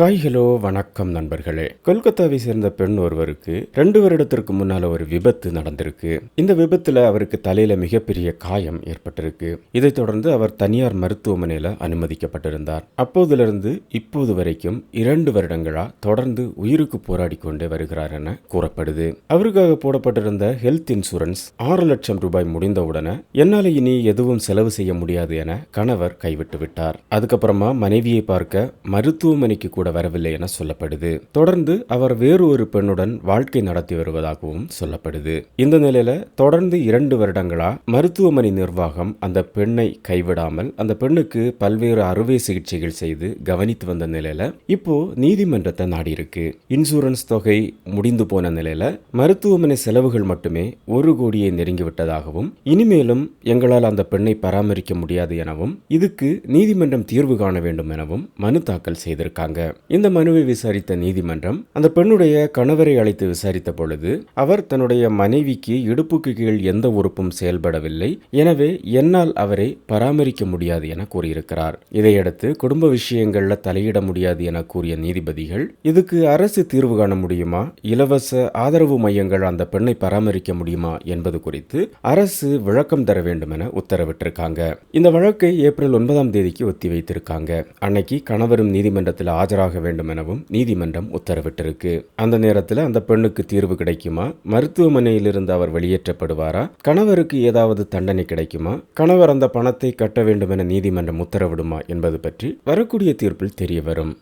Hi hello வணக்கம் நண்பர்களே. கொல்கத்தாவை சேர்ந்த பெண் ஒருவருக்கு ரெண்டு வருடத்திற்கு முன்னால ஒரு விபத்து நடந்திருக்கு. இந்த விபத்துல அவருக்கு தலையில மிகப்பெரிய காயம் ஏற்பட்டிருக்கு. இதைத் தொடர்ந்து அவர் தனியார் மருத்துவமனையில அனுமதிக்கப்பட்டிருந்தார். அப்போதிலிருந்து இப்போது வரைக்கும் இரண்டு வருடங்களா தொடர்ந்து உயிருக்கு போராடி கொண்டே வருகிறார் என கூறப்படுது. அவருக்காக போடப்பட்டிருந்த ஹெல்த் இன்சூரன்ஸ் ஆறு லட்சம் ரூபாய் முடிந்தவுடனே என்னால இனி எதுவும் செலவு செய்ய முடியாது என கணவர் கைவிட்டு விட்டார். அதுக்கப்புறமா மனைவியை பார்க்க மருத்துவமனைக்கு கூட வரவில்லை என சொல்லப்படுது. தொடர்ந்து அவர் வேறு ஒரு பெண்ணுடன் வாழ்க்கை நடத்தி வருவதாகவும் சொல்லப்படுது. இந்த நிலையில தொடர்ந்து இரண்டு வருடங்களா மருத்துவமனை நிர்வாகம் அந்த பெண்ணை கைவிடாமல் அந்த பெண்ணுக்கு பல்வேறு அறுவை சிகிச்சைகள் செய்து கவனித்து வந்த நிலையில இப்போ நீதிமன்றத்தை நாடி இருக்கு. இன்சூரன்ஸ் தொகை முடிந்து போன நிலையில மருத்துவமனை செலவுகள் மட்டுமே ஒரு கோடியை நெருங்கி விட்டதாகவும் இனிமேலும் எங்களால் அந்த பெண்ணை பராமரிக்க முடியாது எனவும் இதுக்கு நீதிமன்றம் தீர்வு காண வேண்டும் எனவும் மனு தாக்கல் செய்திருக்காங்க. இந்த மனுவை விசாரித்த நீதிமன்றம் அந்த பெண்ணுடைய கணவரை அழைத்து விசாரித்த பொழுது அவர் தன்னுடைய மனைவிக்கு இடுப்புக்கு கீழ் எந்த உறுப்பும் செயல்படவில்லை. எனவே என்னால் அவரை பராமரிக்க முடியாது என கூறியிருக்கிறார். இதையடுத்து குடும்ப விஷயங்கள்ல தலையிட முடியாது என கூறிய நீதிபதிகள் இதுக்கு அரசு தீர்வு காண முடியுமா? இலவச ஆதரவு மையங்கள் அந்த பெண்ணை பராமரிக்க முடியுமா? என்பது குறித்து அரசு விளக்கம் தர வேண்டும் என உத்தரவிட்டிருக்காங்க. இந்த வழக்கை ஏப்ரல் ஒன்பதாம் தேதிக்கு ஒத்தி வைத்திருக்காங்க அன்னைக்கு கணவரும் நீதிமன்றத்தில் ஆஜராக வேண்டும் எனவும் நீதிமன்றம் உத்தரவிட்டிருக்கு. அந்த நேரத்தில் அந்த பெண்ணுக்கு தீர்வு கிடைக்குமா? மருத்துவமனையிலிருந்து அவர் வெளியேற்றப்படுவாரா? கணவருக்கு ஏதாவது தண்டனை கிடைக்குமா? கணவர் அந்த பணத்தை கட்ட வேண்டும் என நீதிமன்றம் உத்தரவிடுமா என்பது பற்றி வரக்கூடிய தீர்ப்பில் தெரிய வரும்